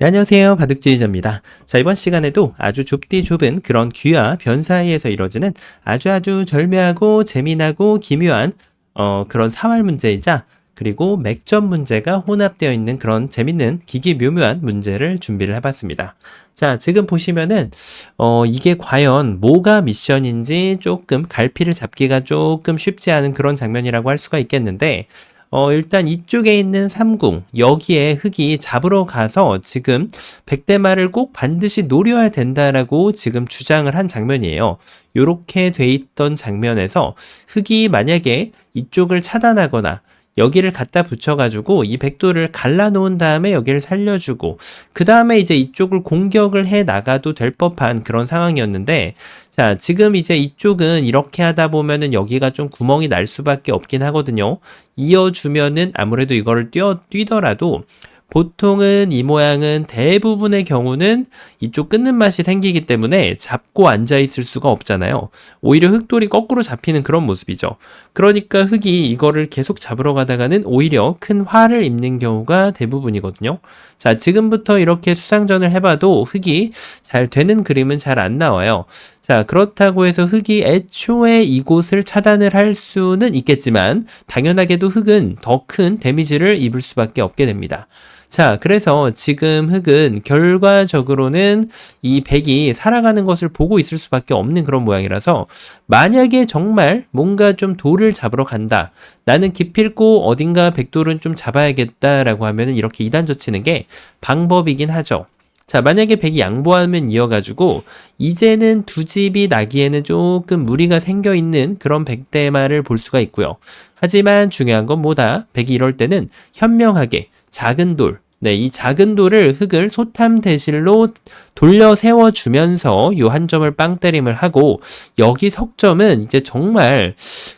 네, 안녕하세요. 바둑지휘자입니다. 자, 이번 시간에도 아주 좁디 좁은 그런 귀와 변 사이에서 이루어지는 아주 아주 절묘하고 재미나고 기묘한 어, 그런 사활 문제이자 그리고 맥점 문제가 혼합되어 있는 그런 재밌는 기기 묘묘한 문제를 준비를 해봤습니다. 자, 지금 보시면은 어, 이게 과연 뭐가 미션인지 조금 갈피를 잡기가 조금 쉽지 않은 그런 장면이라고 할 수가 있겠는데 어, 일단 이쪽에 있는 삼궁, 여기에 흙이 잡으러 가서 지금 백대마를 꼭 반드시 노려야 된다라고 지금 주장을 한 장면이에요. 요렇게 돼 있던 장면에서 흙이 만약에 이쪽을 차단하거나 여기를 갖다 붙여가지고 이 백도를 갈라놓은 다음에 여기를 살려주고 그 다음에 이제 이쪽을 공격을 해 나가도 될 법한 그런 상황이었는데 자 지금 이제 이쪽은 이렇게 하다 보면은 여기가 좀 구멍이 날 수밖에 없긴 하거든요. 이어주면은 아무래도 이거를 뛰어 뛰더라도 보통은 이 모양은 대부분의 경우는 이쪽 끊는 맛이 생기기 때문에 잡고 앉아 있을 수가 없잖아요. 오히려 흙돌이 거꾸로 잡히는 그런 모습이죠. 그러니까 흙이 이거를 계속 잡으러 가다가는 오히려 큰 화를 입는 경우가 대부분이거든요. 자, 지금부터 이렇게 수상전을 해봐도 흙이 잘 되는 그림은 잘 안 나와요. 자, 그렇다고 해서 흙이 애초에 이곳을 차단을 할 수는 있겠지만, 당연하게도 흙은 더 큰 데미지를 입을 수밖에 없게 됩니다. 자, 그래서 지금 흙은 결과적으로는 이 백이 살아가는 것을 보고 있을 수밖에 없는 그런 모양이라서 만약에 정말 뭔가 좀 돌을 잡으러 간다. 나는 기필코 어딘가 백돌은 좀 잡아야겠다라고 하면은 이렇게 이단 젖히는 게 방법이긴 하죠. 자, 만약에 백이 양보하면 이어가지고, 이제는 두 집이 나기에는 조금 무리가 생겨 있는 그런 백대마를 볼 수가 있고요. 하지만 중요한 건 뭐다? 백이 이럴 때는 현명하게 작은 돌, 네, 이 작은 돌을 흙을 소탐 대실로 돌려 세워 주면서 요 한 점을 빵 때림을 하고 여기 석점은 이제 정말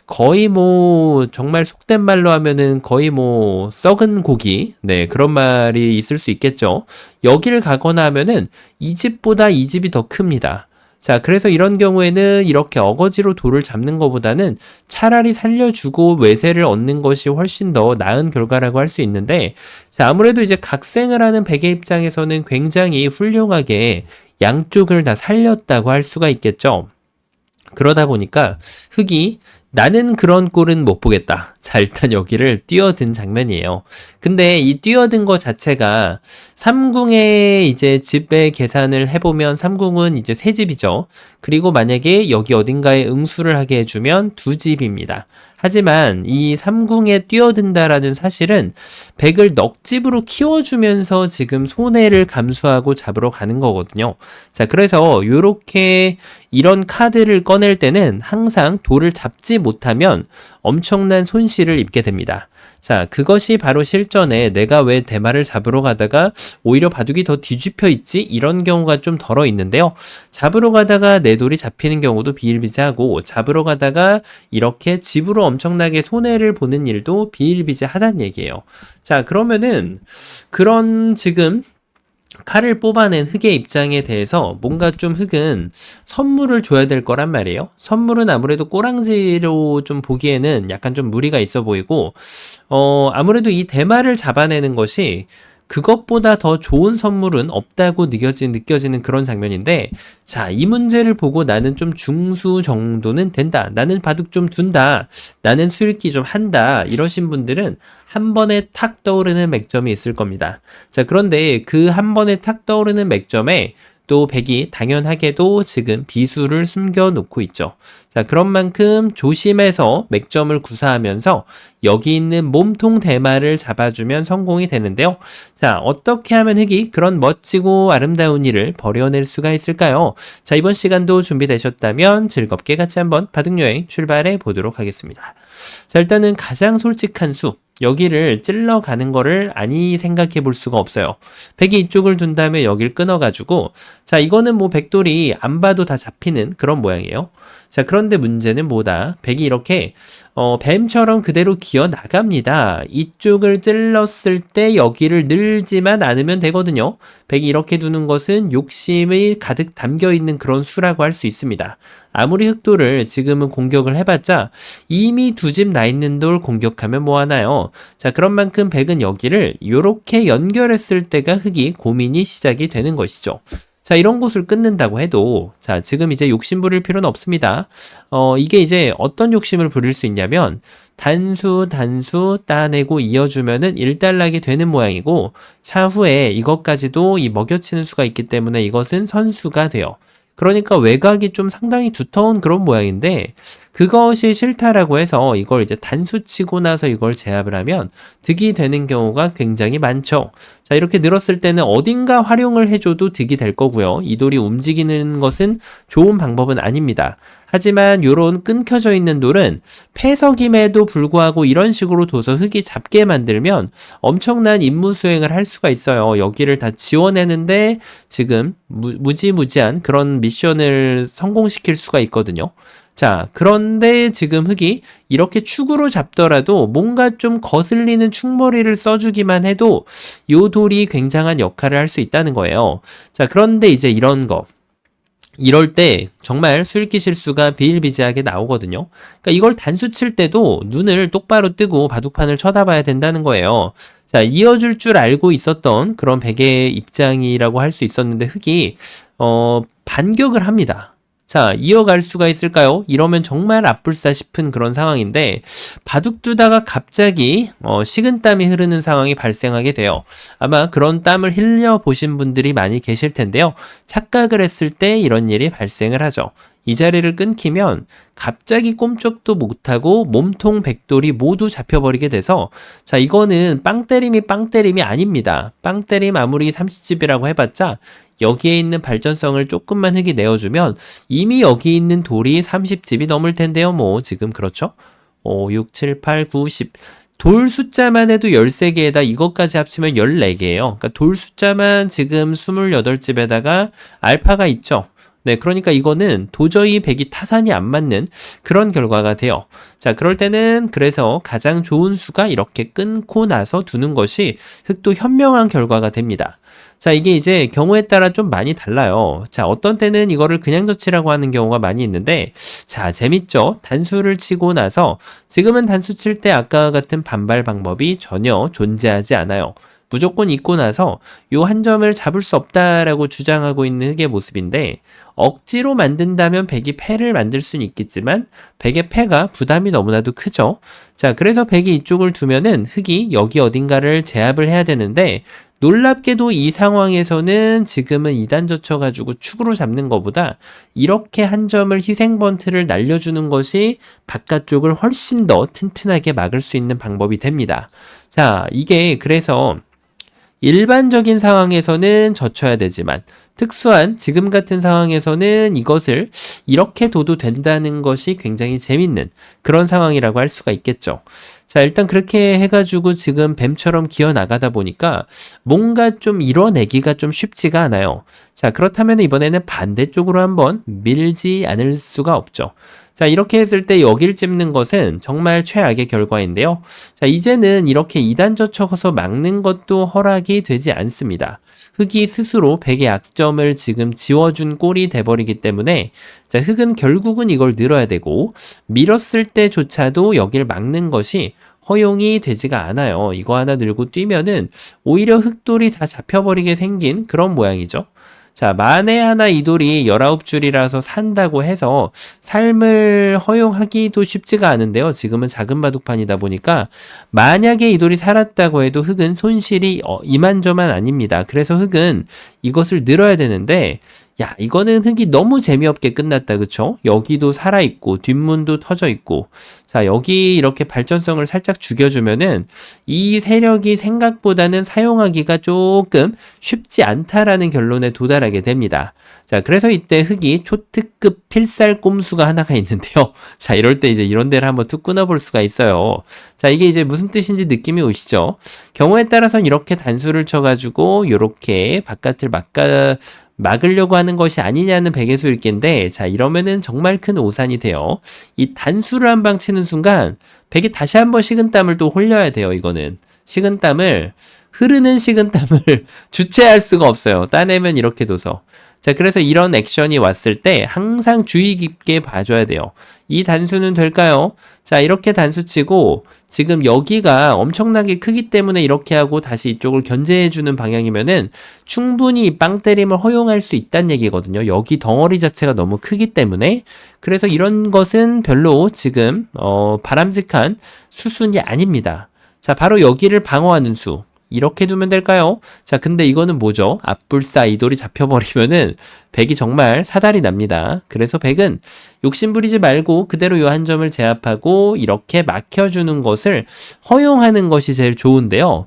거의 뭐 정말 속된 말로 하면은 거의 뭐 썩은 고기. 네 그런 말이 있을 수 있겠죠. 여기를 가거나 하면은 이 집보다 이 집이 더 큽니다 자, 그래서 이런 경우에는 이렇게 어거지로 돌을 잡는 것보다는 차라리 살려주고 외세를 얻는 것이 훨씬 더 나은 결과라고 할 수 있는데, 자, 아무래도 이제 각생을 하는 백의 입장에서는 굉장히 훌륭하게 양쪽을 다 살렸다고 할 수가 있겠죠. 그러다 보니까 흙이 나는 그런 꼴은 못 보겠다. 자, 일단 여기를 뛰어든 장면이에요. 근데 이 뛰어든 것 자체가 삼궁의 이제 집의 계산을 해보면 삼궁은 이제 세 집이죠. 그리고 만약에 여기 어딘가에 응수를 하게 해주면 두 집입니다. 하지만 이 삼궁에 뛰어든다라는 사실은 백을 넉집으로 키워주면서 지금 손해를 감수하고 잡으러 가는 거거든요. 자, 그래서 이렇게 이런 카드를 꺼낼 때는 항상 돌을 잡지 못하면 엄청난 손실을 입게 됩니다. 자, 그것이 바로 실전에 내가 왜 대마를 잡으러 가다가 오히려 바둑이 더 뒤집혀 있지? 이런 경우가 좀 덜어 있는데요. 잡으러 가다가 내 돌이 잡히는 경우도 비일비재하고 잡으러 가다가 이렇게 집으로 엄청나게 손해를 보는 일도 비일비재하다는 얘기예요. 자, 그러면은 그런 지금 칼을 뽑아낸 흙의 입장에 대해서 뭔가 좀 흙은 선물을 줘야 될 거란 말이에요. 선물은 아무래도 꼬랑지로 좀 보기에는 약간 좀 무리가 있어 보이고, 어, 아무래도 이 대마를 잡아내는 것이 그것보다 더 좋은 선물은 없다고 느껴지, 느껴지는 그런 장면인데, 자, 이 문제를 보고 나는 좀 중수 정도는 된다. 나는 바둑 좀 둔다. 나는 수익기 좀 한다. 이러신 분들은 한 번에 탁 떠오르는 맥점이 있을 겁니다. 자, 그런데 그 한 번에 탁 떠오르는 맥점에 또 백이 당연하게도 지금 비수를 숨겨 놓고 있죠. 자, 그런 만큼 조심해서 맥점을 구사하면서 여기 있는 몸통 대마를 잡아주면 성공이 되는데요. 자, 어떻게 하면 흙이 그런 멋지고 아름다운 일을 벌여낼 수가 있을까요? 자, 이번 시간도 준비되셨다면 즐겁게 같이 한번 바둑여행 출발해 보도록 하겠습니다. 자, 일단은 가장 솔직한 수, 여기를 찔러 가는 거를 아니 생각해 볼 수가 없어요. 백이 이쪽을 둔 다음에 여길 끊어가지고, 자, 이거는 뭐 백돌이 안 봐도 다 잡히는 그런 모양이에요. 자, 그런 그런데 문제는 뭐다? 백이 이렇게 어, 뱀처럼 그대로 기어 나갑니다. 이쪽을 찔렀을 때 여기를 늘지만 않으면 되거든요. 백이 이렇게 두는 것은 욕심이 가득 담겨 있는 그런 수라고 할 수 있습니다. 아무리 흑돌을 지금은 공격을 해봤자 이미 두 집 나 있는 돌 공격하면 뭐하나요? 자, 그런 만큼 백은 여기를 이렇게 연결했을 때가 흑이 고민이 시작이 되는 것이죠. 자, 이런 곳을 끊는다고 해도, 자, 지금 이제 욕심 부릴 필요는 없습니다. 어, 이게 이제 어떤 욕심을 부릴 수 있냐면, 단수, 단수 따내고 이어주면은 일단락이 되는 모양이고, 차후에 이것까지도 이 먹여치는 수가 있기 때문에 이것은 선수가 돼요. 그러니까 외곽이 좀 상당히 두터운 그런 모양인데 그것이 싫다라고 해서 이걸 이제 단수 치고 나서 이걸 제압을 하면 득이 되는 경우가 굉장히 많죠. 자, 이렇게 늘었을 때는 어딘가 활용을 해줘도 득이 될 거고요. 이 돌이 움직이는 것은 좋은 방법은 아닙니다. 하지만 요런 끊겨져 있는 돌은 폐석임에도 불구하고 이런 식으로 둬서 흙이 잡게 만들면 엄청난 임무 수행을 할 수가 있어요. 여기를 다 지워내는데 지금 무, 무지무지한 그런 미션을 성공시킬 수가 있거든요. 자, 그런데 지금 흙이 이렇게 축으로 잡더라도 뭔가 좀 거슬리는 축머리를 써주기만 해도 요 돌이 굉장한 역할을 할 수 있다는 거예요. 자, 그런데 이제 이런 거. 이럴 때 정말 수일기 실수가 비일비재하게 나오거든요. 그러니까 이걸 단수 칠 때도 눈을 똑바로 뜨고 바둑판을 쳐다봐야 된다는 거예요. 자, 이어줄 줄 알고 있었던 그런 베개의 입장이라고 할 수 있었는데 흑이 어, 반격을 합니다. 자, 이어갈 수가 있을까요? 이러면 정말 아뿔싸 싶은 그런 상황인데, 바둑 두다가 갑자기, 어, 식은땀이 흐르는 상황이 발생하게 돼요. 아마 그런 땀을 흘려 보신 분들이 많이 계실 텐데요. 착각을 했을 때 이런 일이 발생을 하죠. 이 자리를 끊기면 갑자기 꼼짝도 못하고 몸통 백돌이 모두 잡혀버리게 돼서 자 이거는 빵 때림이 빵 때림이 아닙니다. 빵 때림 아무리 30집이라고 해봤자 여기에 있는 발전성을 조금만 흙이 내어주면 이미 여기 있는 돌이 30집이 넘을 텐데요. 뭐 지금 그렇죠? 5, 6, 7, 8, 9, 10. 돌 숫자만 해도 13개에다 이것까지 합치면 14개예요. 그러니까 돌 숫자만 지금 28집에다가 알파가 있죠. 네, 그러니까 이거는 도저히 백이 타산이 안 맞는 그런 결과가 돼요. 자, 그럴 때는 그래서 가장 좋은 수가 이렇게 끊고 나서 두는 것이 흑도 현명한 결과가 됩니다. 자, 이게 이제 경우에 따라 좀 많이 달라요. 자, 어떤 때는 이거를 그냥 젖치라고 하는 경우가 많이 있는데, 자, 재밌죠? 단수를 치고 나서 지금은 단수 칠 때 아까와 같은 반발 방법이 전혀 존재하지 않아요. 무조건 잊고 나서 요 한 점을 잡을 수 없다라고 주장하고 있는 흑의 모습인데 억지로 만든다면 백이 패를 만들 수는 있겠지만 백의 패가 부담이 너무나도 크죠. 자, 그래서 백이 이쪽을 두면은 흑이 여기 어딘가를 제압을 해야 되는데 놀랍게도 이 상황에서는 지금은 2단 젖혀가지고 축으로 잡는 것보다 이렇게 한 점을 희생 번트를 날려주는 것이 바깥쪽을 훨씬 더 튼튼하게 막을 수 있는 방법이 됩니다. 자, 이게 그래서 일반적인 상황에서는 젖혀야 되지만 특수한 지금 같은 상황에서는 이것을 이렇게 둬도 된다는 것이 굉장히 재밌는 그런 상황이라고 할 수가 있겠죠. 자, 일단 그렇게 해가지고 지금 뱀처럼 기어 나가다 보니까 뭔가 좀 이뤄내기가 좀 쉽지가 않아요. 자, 그렇다면 이번에는 반대쪽으로 한번 밀지 않을 수가 없죠. 자, 이렇게 했을 때 여기를 찝는 것은 정말 최악의 결과인데요. 자, 이제는 이렇게 2단 젖혀서 막는 것도 허락이 되지 않습니다. 흑이 스스로 백의 약점을 지금 지워준 꼴이 돼버리기 때문에 자, 흑은 결국은 이걸 늘어야 되고 밀었을 때조차도 여길 막는 것이 허용이 되지가 않아요. 이거 하나 늘고 뛰면은 오히려 흑돌이 다 잡혀버리게 생긴 그런 모양이죠. 자, 만에 하나 이 돌이 19줄이라서 산다고 해서 삶을 허용하기도 쉽지가 않은데요. 지금은 작은 바둑판이다 보니까 만약에 이 돌이 살았다고 해도 흙은 손실이 어, 이만저만 아닙니다. 그래서 흙은 이것을 늘어야 되는데 야, 이거는 흙이 너무 재미없게 끝났다. 그쵸? 여기도 살아있고, 뒷문도 터져 있고. 자, 여기 이렇게 발전성을 살짝 죽여주면은 이 세력이 생각보다는 사용하기가 조금 쉽지 않다라는 결론에 도달하게 됩니다. 자, 그래서 이때 흙이 초특급 필살 꼼수가 하나가 있는데요. 자, 이럴 때 이제 이런 데를 한번 툭 끊어볼 수가 있어요. 자, 이게 이제 무슨 뜻인지 느낌이 오시죠? 경우에 따라서는 이렇게 단수를 쳐가지고 이렇게 바깥을 막가 막으려고 하는 것이 아니냐는 백의수 일기인데 자 이러면은 정말 큰 오산이 돼요. 이 단수를 한 방 치는 순간 백이 다시 한번 식은땀을 또 홀려야 돼요. 이거는 식은땀을 흐르는 식은땀을 주체할 수가 없어요. 따내면 이렇게 둬서. 자, 그래서 이런 액션이 왔을 때 항상 주의 깊게 봐줘야 돼요. 이 단수는 될까요? 자, 이렇게 단수 치고 지금 여기가 엄청나게 크기 때문에 이렇게 하고 다시 이쪽을 견제해주는 방향이면은 충분히 빵 때림을 허용할 수 있다는 얘기거든요. 여기 덩어리 자체가 너무 크기 때문에. 그래서 이런 것은 별로 지금, 어, 바람직한 수순이 아닙니다. 자, 바로 여기를 방어하는 수. 이렇게 두면 될까요? 자, 근데 이거는 뭐죠? 앞불사 이돌이 잡혀버리면은 백이 정말 사달이 납니다. 그래서 백은 욕심부리지 말고 그대로 요 한 점을 제압하고 이렇게 막혀주는 것을 허용하는 것이 제일 좋은데요.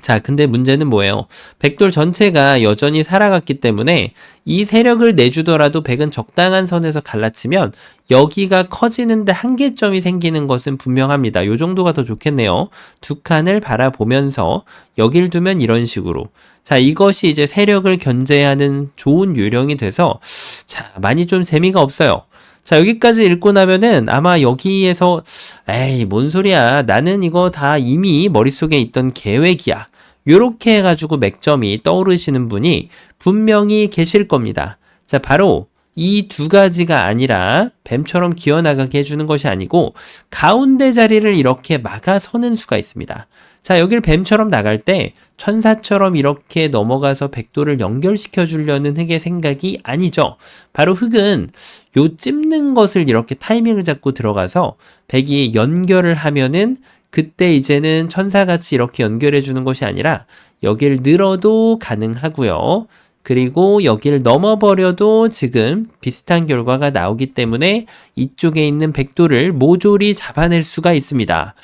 자, 근데 문제는 뭐예요? 백돌 전체가 여전히 살아갔기 때문에 이 세력을 내주더라도 백은 적당한 선에서 갈라치면 여기가 커지는데 한계점이 생기는 것은 분명합니다. 요 정도가 더 좋겠네요. 두 칸을 바라보면서 여길 두면 이런 식으로. 자, 이것이 이제 세력을 견제하는 좋은 요령이 돼서 자, 많이 좀 재미가 없어요. 자, 여기까지 읽고 나면은 아마 여기에서 에이, 뭔 소리야. 나는 이거 다 이미 머릿속에 있던 계획이야. 요렇게 해가지고 맥점이 떠오르시는 분이 분명히 계실 겁니다. 자, 바로 이 두 가지가 아니라 뱀처럼 기어나가게 해주는 것이 아니고 가운데 자리를 이렇게 막아서는 수가 있습니다. 자, 여길 뱀처럼 나갈 때 천사처럼 이렇게 넘어가서 백도를 연결시켜 주려는 흙의 생각이 아니죠. 바로 흙은 요 찝는 것을 이렇게 타이밍을 잡고 들어가서 백이 연결을 하면은 그때 이제는 천사같이 이렇게 연결해 주는 것이 아니라 여길 늘어도 가능하고요. 그리고 여기를 넘어버려도 지금 비슷한 결과가 나오기 때문에 이쪽에 있는 백도를 모조리 잡아낼 수가 있습니다.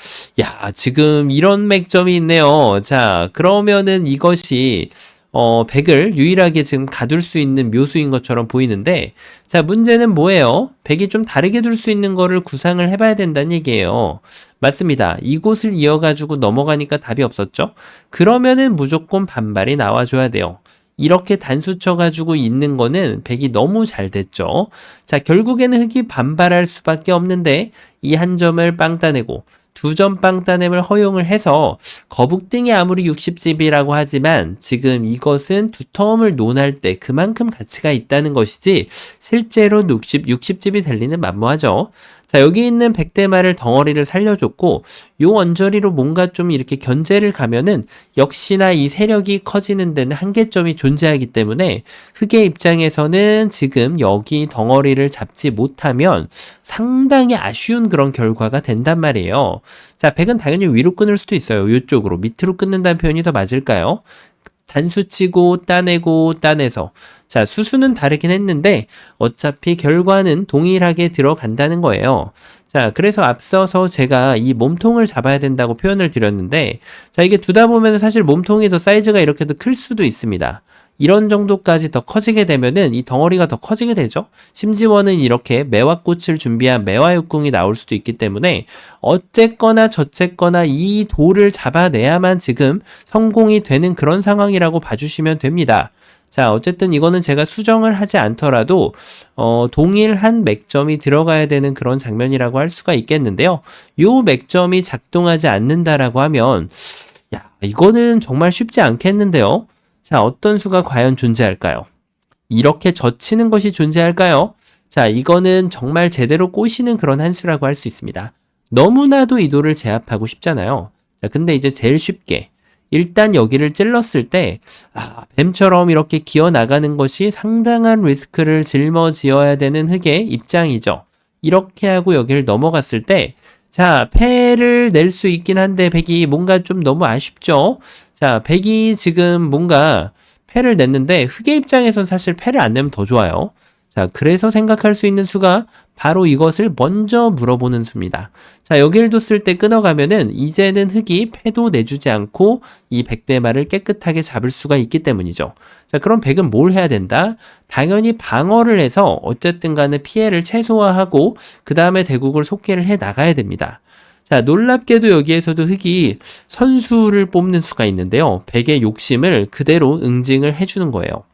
야, 지금 이런 맥점이 있네요. 자, 그러면은 이것이 어, 100을 유일하게 지금 가둘 수 있는 묘수인 것처럼 보이는데, 자, 문제는 뭐예요? 100이 좀 다르게 둘 수 있는 거를 구상을 해봐야 된다는 얘기예요. 맞습니다. 이곳을 이어가지고 넘어가니까 답이 없었죠? 그러면은 무조건 반발이 나와줘야 돼요. 이렇게 단수 쳐가지고 있는 거는 백이 너무 잘 됐죠. 자, 결국에는 흑이 반발할 수밖에 없는데 이 한 점을 빵 따내고 두 점 빵 따냄을 허용을 해서 거북등이 아무리 60집이라고 하지만 지금 이것은 두 텀을 논할 때 그만큼 가치가 있다는 것이지 실제로 60, 60집이 될 리는 만무하죠. 자, 여기 있는 백대마를 덩어리를 살려줬고, 요 언저리로 뭔가 좀 이렇게 견제를 가면은 역시나 이 세력이 커지는 데는 한계점이 존재하기 때문에 흑의 입장에서는 지금 여기 덩어리를 잡지 못하면 상당히 아쉬운 그런 결과가 된단 말이에요. 자, 백은 당연히 위로 끊을 수도 있어요. 이쪽으로. 밑으로 끊는다는 표현이 더 맞을까요? 단수 치고 따내고 따내서 자 수수는 다르긴 했는데 어차피 결과는 동일하게 들어간다는 거예요. 자 그래서 앞서서 제가 이 몸통을 잡아야 된다고 표현을 드렸는데 자 이게 두다 보면 사실 몸통이 더 사이즈가 이렇게 더클 수도 있습니다. 이런 정도까지 더 커지게 되면은 이 덩어리가 더 커지게 되죠. 심지어는 이렇게 매화꽃을 준비한 매화육궁이 나올 수도 있기 때문에 어쨌거나 저쨌거나 이 돌을 잡아내야만 지금 성공이 되는 그런 상황이라고 봐주시면 됩니다. 자, 어쨌든 이거는 제가 수정을 하지 않더라도, 어, 동일한 맥점이 들어가야 되는 그런 장면이라고 할 수가 있겠는데요. 요 맥점이 작동하지 않는다라고 하면, 야, 이거는 정말 쉽지 않겠는데요. 자, 어떤 수가 과연 존재할까요? 이렇게 젖히는 것이 존재할까요? 자, 이거는 정말 제대로 꼬시는 그런 한 수라고 할 수 있습니다. 너무나도 이 돌을 제압하고 싶잖아요. 자, 근데 이제 제일 쉽게 일단 여기를 찔렀을 때 아, 뱀처럼 이렇게 기어 나가는 것이 상당한 리스크를 짊어지어야 되는 흙의 입장이죠. 이렇게 하고 여기를 넘어갔을 때 자, 패를 낼 수 있긴 한데 백이 뭔가 좀 너무 아쉽죠. 자, 백이 지금 뭔가 패를 냈는데 흑의 입장에선 사실 패를 안 내면 더 좋아요. 자, 그래서 생각할 수 있는 수가 바로 이것을 먼저 물어보는 수입니다. 자, 여기를 뒀을 때 끊어가면은 이제는 흙이 패도 내주지 않고 이 백대말을 깨끗하게 잡을 수가 있기 때문이죠. 자, 그럼 백은 뭘 해야 된다? 당연히 방어를 해서 어쨌든 간에 피해를 최소화하고 그 다음에 대국을 속개를 해 나가야 됩니다. 자, 놀랍게도 여기에서도 흙이 선수를 뽑는 수가 있는데요. 백의 욕심을 그대로 응징을 해주는 거예요.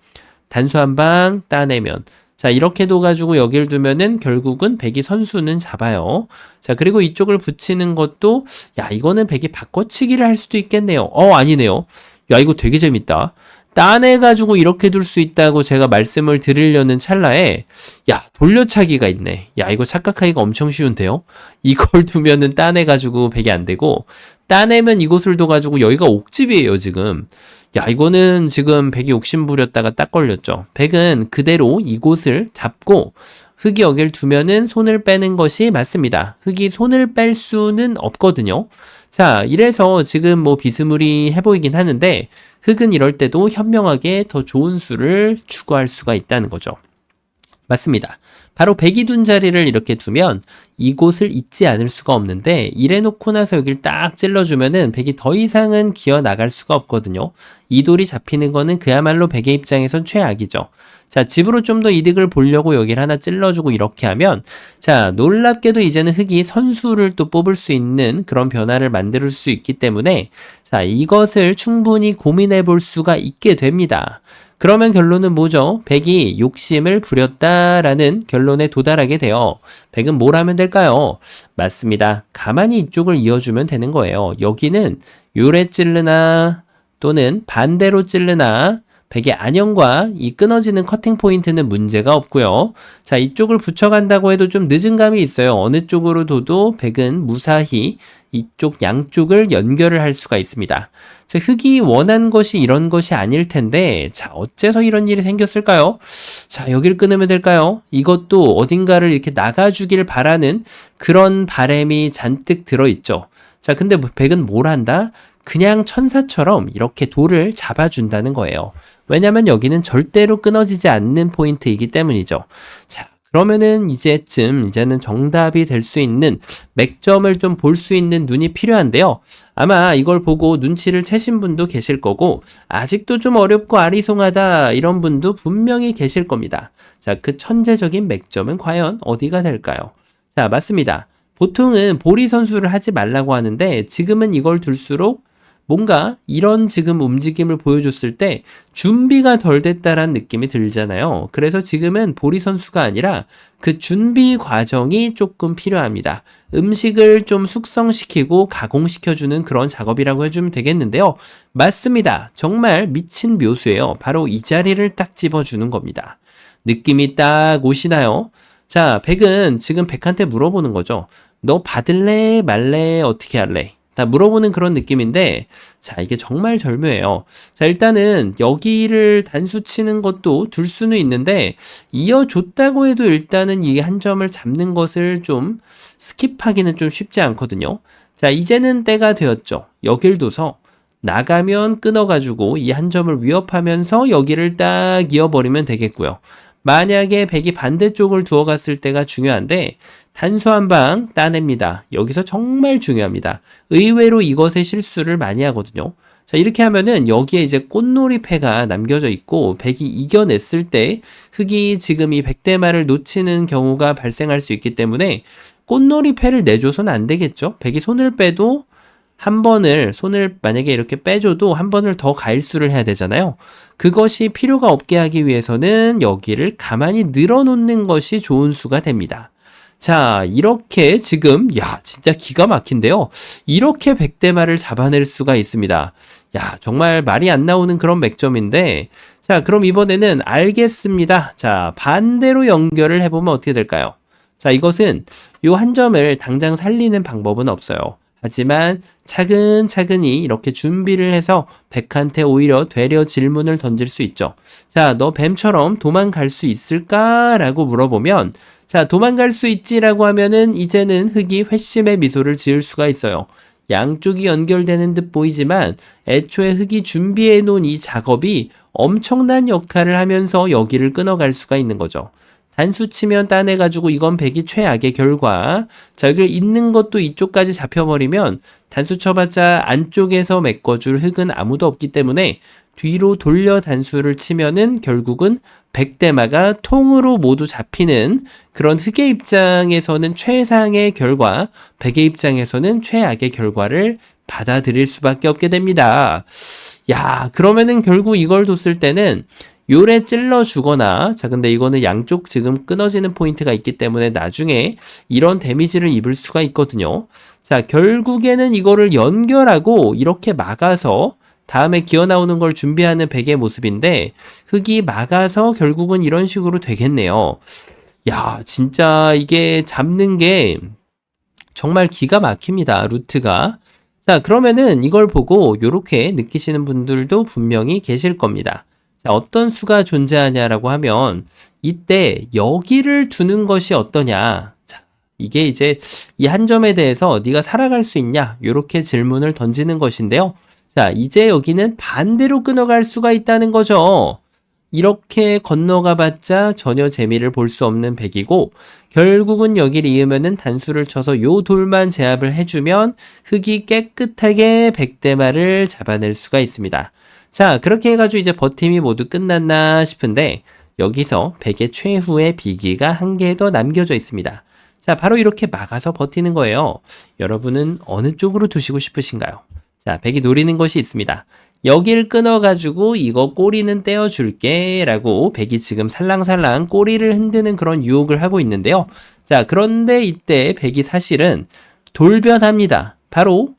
단수 한 방 따내면 자, 이렇게 둬가지고 여기를 두면은 결국은 백이 선수는 잡아요. 자, 그리고 이쪽을 붙이는 것도, 야, 이거는 백이 바꿔치기를 할 수도 있겠네요. 어, 아니네요. 야, 이거 되게 재밌다. 따내가지고 이렇게 둘 수 있다고 제가 말씀을 드리려는 찰나에, 야, 돌려차기가 있네. 야, 이거 착각하기가 엄청 쉬운데요? 이걸 두면은 따내가지고 백이 안 되고, 따내면 이곳을 둬가지고 여기가 옥집이에요, 지금. 야, 이거는 지금 백이 욕심 부렸다가 딱 걸렸죠. 백은 그대로 이곳을 잡고 흙이 여기를 두면은 손을 빼는 것이 맞습니다. 흙이 손을 뺄 수는 없거든요. 자, 이래서 지금 뭐 비스무리 해 보이긴 하는데 흙은 이럴 때도 현명하게 더 좋은 수를 추구할 수가 있다는 거죠. 맞습니다. 바로 백이 둔 자리를 이렇게 두면 이곳을 잊지 않을 수가 없는데 이래 놓고 나서 여길 딱 찔러주면은 백이 더 이상은 기어 나갈 수가 없거든요. 이 돌이 잡히는 거는 그야말로 백의 입장에선 최악이죠. 자, 집으로 좀 더 이득을 보려고 여기를 하나 찔러주고 이렇게 하면 자, 놀랍게도 이제는 흙이 선수를 또 뽑을 수 있는 그런 변화를 만들 수 있기 때문에 자, 이것을 충분히 고민해 볼 수가 있게 됩니다. 그러면 결론은 뭐죠? 백이 욕심을 부렸다라는 결론에 도달하게 되어 백은 뭘 하면 될까요? 맞습니다. 가만히 이쪽을 이어주면 되는 거예요. 여기는 요래 찌르나 또는 반대로 찌르나 백의 안형과 이 끊어지는 커팅 포인트는 문제가 없고요. 자, 이쪽을 붙여간다고 해도 좀 늦은 감이 있어요. 어느 쪽으로 둬도 백은 무사히 이쪽 양쪽을 연결을 할 수가 있습니다. 자, 흙이 원한 것이 이런 것이 아닐 텐데, 자, 어째서 이런 일이 생겼을까요? 자, 여기를 끊으면 될까요? 이것도 어딘가를 이렇게 나가주길 바라는 그런 바램이 잔뜩 들어있죠. 자, 근데 뭐 백은 뭘 한다? 그냥 천사처럼 이렇게 돌을 잡아준다는 거예요. 왜냐면 여기는 절대로 끊어지지 않는 포인트이기 때문이죠. 자, 그러면은 이제쯤 이제는 정답이 될 수 있는 맥점을 좀 볼 수 있는 눈이 필요한데요. 아마 이걸 보고 눈치를 채신 분도 계실 거고 아직도 좀 어렵고 아리송하다 이런 분도 분명히 계실 겁니다. 자, 그 천재적인 맥점은 과연 어디가 될까요? 자, 맞습니다. 보통은 보리 선수를 하지 말라고 하는데 지금은 이걸 둘수록 뭔가 이런 지금 움직임을 보여줬을 때 준비가 덜 됐다라는 느낌이 들잖아요. 그래서 지금은 보리 선수가 아니라 그 준비 과정이 조금 필요합니다. 음식을 좀 숙성시키고 가공시켜주는 그런 작업이라고 해주면 되겠는데요. 맞습니다. 정말 미친 묘수예요. 바로 이 자리를 딱 집어주는 겁니다. 느낌이 딱 오시나요? 자, 백은 지금 백한테 물어보는 거죠. 너 받을래? 말래? 어떻게 할래? 다 물어보는 그런 느낌인데, 자, 이게 정말 절묘해요. 자, 일단은 여기를 단수 치는 것도 둘 수는 있는데, 이어줬다고 해도 일단은 이 한 점을 잡는 것을 좀 스킵하기는 좀 쉽지 않거든요. 자, 이제는 때가 되었죠. 여길 둬서 나가면 끊어가지고 이 한 점을 위협하면서 여기를 딱 이어버리면 되겠고요. 만약에 백이 반대쪽을 두어 갔을 때가 중요한데 단수 한 방 따냅니다. 여기서 정말 중요합니다. 의외로 이것에 실수를 많이 하거든요. 자, 이렇게 하면은 여기에 이제 꽃놀이 패가 남겨져 있고 백이 이겨냈을 때 흑이 지금 이 백대말을 놓치는 경우가 발생할 수 있기 때문에 꽃놀이 패를 내줘서는 안 되겠죠. 백이 손을 빼도 한 번을 손을 만약에 이렇게 빼줘도 한 번을 더 가일수를 해야 되잖아요. 그것이 필요가 없게 하기 위해서는 여기를 가만히 늘어놓는 것이 좋은 수가 됩니다. 자, 이렇게 지금, 야, 진짜 기가 막힌데요. 이렇게 백대말을 잡아낼 수가 있습니다. 야, 정말 말이 안 나오는 그런 맥점인데, 자, 그럼 이번에는 알겠습니다. 자, 반대로 연결을 해보면 어떻게 될까요? 자, 이것은 요 한 점을 당장 살리는 방법은 없어요. 하지만 차근차근히 이렇게 준비를 해서 백한테 오히려 되려 질문을 던질 수 있죠. 자, 너 뱀처럼 도망갈 수 있을까? 라고 물어보면 자, 도망갈 수 있지라고 하면은 이제는 흙이 회심의 미소를 지을 수가 있어요. 양쪽이 연결되는 듯 보이지만 애초에 흙이 준비해 놓은 이 작업이 엄청난 역할을 하면서 여기를 끊어갈 수가 있는 거죠. 단수 치면 따내가지고 이건 백이 최악의 결과. 자, 여기를 있는 것도 이쪽까지 잡혀버리면 단수 쳐봤자 안쪽에서 메꿔줄 흙은 아무도 없기 때문에 뒤로 돌려 단수를 치면은 결국은 백대마가 통으로 모두 잡히는 그런 흑의 입장에서는 최상의 결과, 백의 입장에서는 최악의 결과를 받아들일 수밖에 없게 됩니다. 야, 그러면은 결국 이걸 뒀을 때는 요래 찔러 주거나 자 근데 이거는 양쪽 지금 끊어지는 포인트가 있기 때문에 나중에 이런 데미지를 입을 수가 있거든요. 자, 결국에는 이거를 연결하고 이렇게 막아서 다음에 기어 나오는 걸 준비하는 백의 모습인데 흙이 막아서 결국은 이런 식으로 되겠네요. 야, 진짜 이게 잡는 게 정말 기가 막힙니다. 루트가. 자, 그러면은 이걸 보고 이렇게 느끼시는 분들도 분명히 계실 겁니다. 자, 어떤 수가 존재하냐라고 하면 이때 여기를 두는 것이 어떠냐. 자, 이게 이제 이 한 점에 대해서 네가 살아갈 수 있냐? 이렇게 질문을 던지는 것인데요. 자, 이제 여기는 반대로 끊어갈 수가 있다는 거죠. 이렇게 건너가 봤자 전혀 재미를 볼 수 없는 백이고 결국은 여기를 이으면은 단수를 쳐서 요 돌만 제압을 해주면 흙이 깨끗하게 백대마를 잡아낼 수가 있습니다. 자 그렇게 해가지고 이제 버팀이 모두 끝났나 싶은데 여기서 백의 최후의 비기가 한 개 더 남겨져 있습니다. 자 바로 이렇게 막아서 버티는 거예요. 여러분은 어느 쪽으로 두시고 싶으신가요? 자 백이 노리는 것이 있습니다. 여기를 끊어가지고 이거 꼬리는 떼어줄게 라고 백이 지금 살랑살랑 꼬리를 흔드는 그런 유혹을 하고 있는데요. 자, 그런데 이때 백이 사실은 돌변합니다. 바로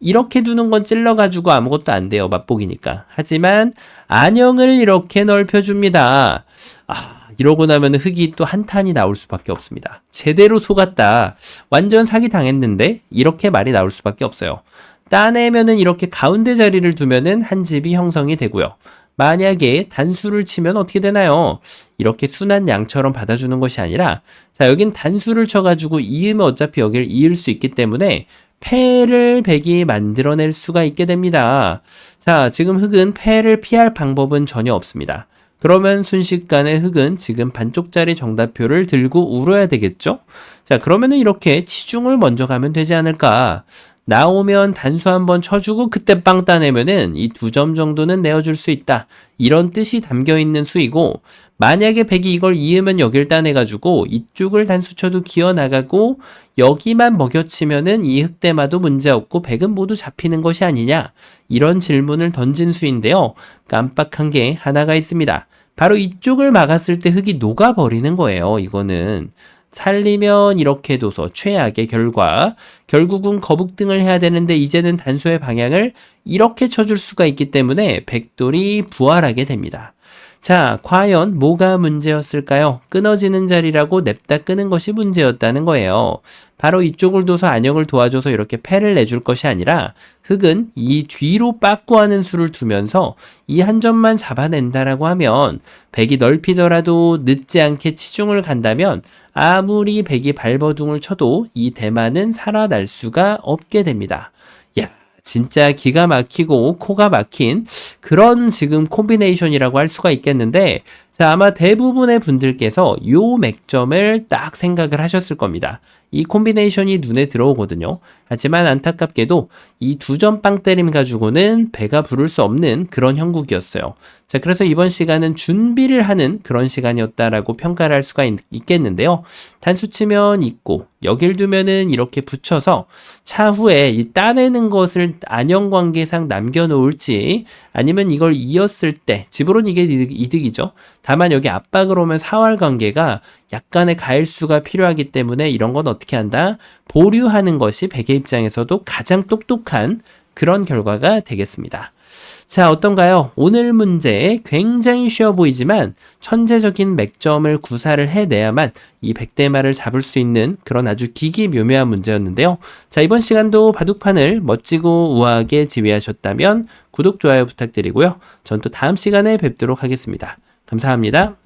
이렇게 두는 건 찔러가지고 아무것도 안 돼요. 맛보기니까. 하지만 안형을 이렇게 넓혀줍니다. 아, 이러고 나면 흙이 또 한탄이 나올 수밖에 없습니다. 제대로 속았다. 완전 사기 당했는데 이렇게 말이 나올 수밖에 없어요. 따내면은 이렇게 가운데 자리를 두면은 한 집이 형성이 되고요. 만약에 단수를 치면 어떻게 되나요? 이렇게 순한 양처럼 받아주는 것이 아니라 자 여긴 단수를 쳐가지고 이으면 어차피 여기를 이을 수 있기 때문에 패를 백이 만들어낼 수가 있게 됩니다. 자 지금 흙은 패를 피할 방법은 전혀 없습니다. 그러면 순식간에 흙은 지금 반쪽짜리 정답표를 들고 울어야 되겠죠? 자 그러면은 이렇게 치중을 먼저 가면 되지 않을까? 나오면 단수 한번 쳐주고 그때 빵 따내면은 이 두 점 정도는 내어줄 수 있다. 이런 뜻이 담겨 있는 수이고 만약에 백이 이걸 이으면 여길 따내가지고 이쪽을 단수 쳐도 기어 나가고 여기만 먹여치면은 이 흑대마도 문제없고 백은 모두 잡히는 것이 아니냐 이런 질문을 던진 수인데요. 깜빡한 게 하나가 있습니다. 바로 이쪽을 막았을 때 흙이 녹아버리는 거예요. 이거는 살리면 이렇게 둬서 최악의 결과. 결국은 거북등을 해야 되는데 이제는 단수의 방향을 이렇게 쳐줄 수가 있기 때문에 백돌이 부활하게 됩니다. 자, 과연 뭐가 문제였을까요? 끊어지는 자리라고 냅다 끄는 것이 문제였다는 거예요. 바로 이쪽을 둬서 안역을 도와줘서 이렇게 패를 내줄 것이 아니라 흙은 이 뒤로 빠꾸하는 수를 두면서 이 한 점만 잡아낸다라고 하면 백이 넓히더라도 늦지 않게 치중을 간다면 아무리 백이 발버둥을 쳐도 이 대만은 살아날 수가 없게 됩니다. 야, 진짜 기가 막히고 코가 막힌 그런 지금 콤비네이션이라고 할 수가 있겠는데 자, 아마 대부분의 분들께서 요 맥점을 딱 생각을 하셨을 겁니다. 이 콤비네이션이 눈에 들어오거든요. 하지만 안타깝게도 이 두 점 빵 때림 가지고는 배가 부를 수 없는 그런 형국이었어요. 자, 그래서 이번 시간은 준비를 하는 그런 시간이었다라고 평가를 할 수가 있, 겠는데요 단수 치면 있고 여길 두면은 이렇게 붙여서 차후에 이 따내는 것을 안형 관계상 남겨놓을지 아니면 이걸 이었을 때 집으로는 이게 이득, 이죠 다만 여기 압박으로 오면 사활 관계가 약간의 가일수가 필요하기 때문에 이런 건 어떻게 한다? 보류하는 것이 백의 입장에서도 가장 똑똑한 그런 결과가 되겠습니다. 자, 어떤가요? 오늘 문제 굉장히 쉬워 보이지만 천재적인 맥점을 구사를 해내야만 이 백대마를 잡을 수 있는 그런 아주 기기묘묘한 문제였는데요. 자, 이번 시간도 바둑판을 멋지고 우아하게 지휘하셨다면 구독, 좋아요 부탁드리고요. 전 또 다음 시간에 뵙도록 하겠습니다. 감사합니다.